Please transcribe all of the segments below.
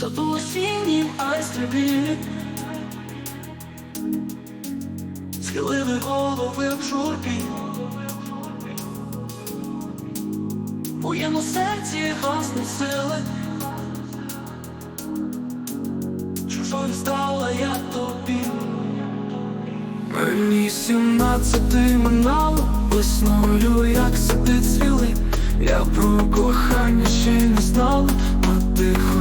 Саду осіннім айстрибі Схилили голови в журбі моєму серці гасне сили Чужою стала я тобі Мені сімнадцяти минало Весною, як сидить цвіли Я про кохання ще не знала А тихо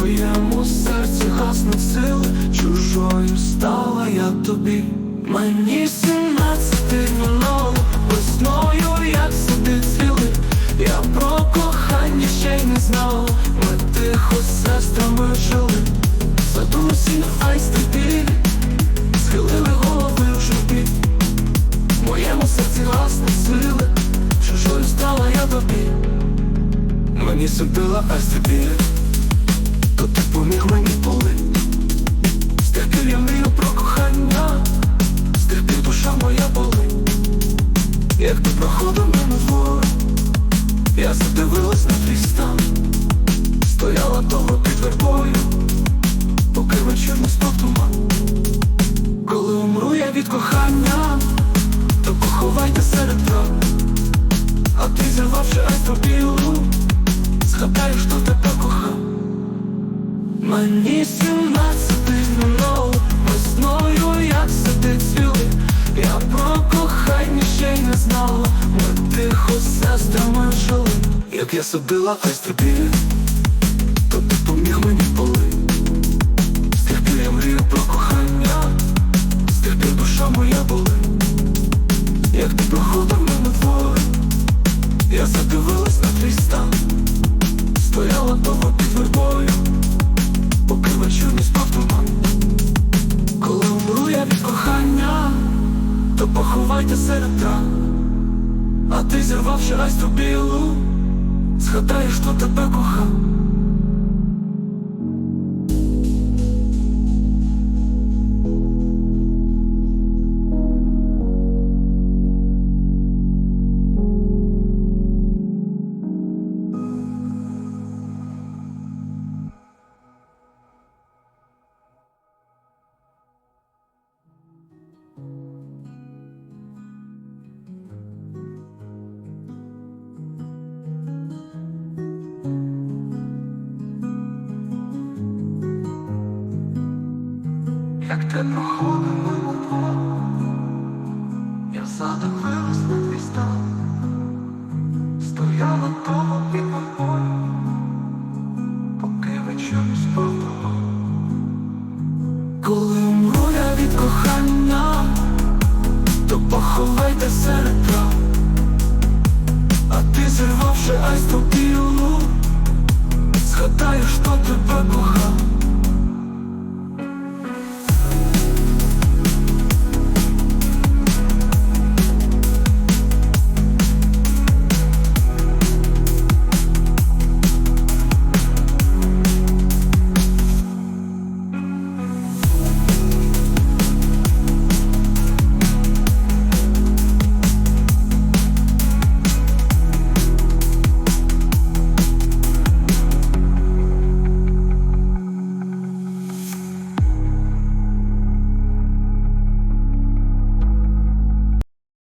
Моєму серці гаснуть сили Чужою стала я тобі. Мені сімнадцяти минало Весною, як сидить цвіли. Я про кохання ще й не знала Ми тихо з сестрами жили. Садусі айсти білі Схилили голови в журбі. Моєму серці гасне сили Чужою стала я тобі. Мені судила айсти білі проходив мене двор Я задивилась на твій стан. Стояла того під вербою Поки вечір не став туман. Коли умру я від кохання То поховайте серед трав. А ти зірвавши айстру білу Згадаєш, хто тебе кохав. Мені сімнадцяти минуло Весною, як сидить цвіли. Я про Як я садила айстру білі То ти поміг мені поли Стерпів я мрію про кохання. Стерпів душа моя болить. Як ти проходив мене двор Я задивилась на твій стан. Стояла довго під вербою. Поки вечір не спав туман. Коли умру я від кохання То поховайте серед трав. А ти зірвавши айстру білу Згадаєш, хто тебе кохав як те проходимо лотво, я задохнулась на твій стан, стояла того під вогонь, поки вечір спорту, коли моря від кохання, то поховайте серце.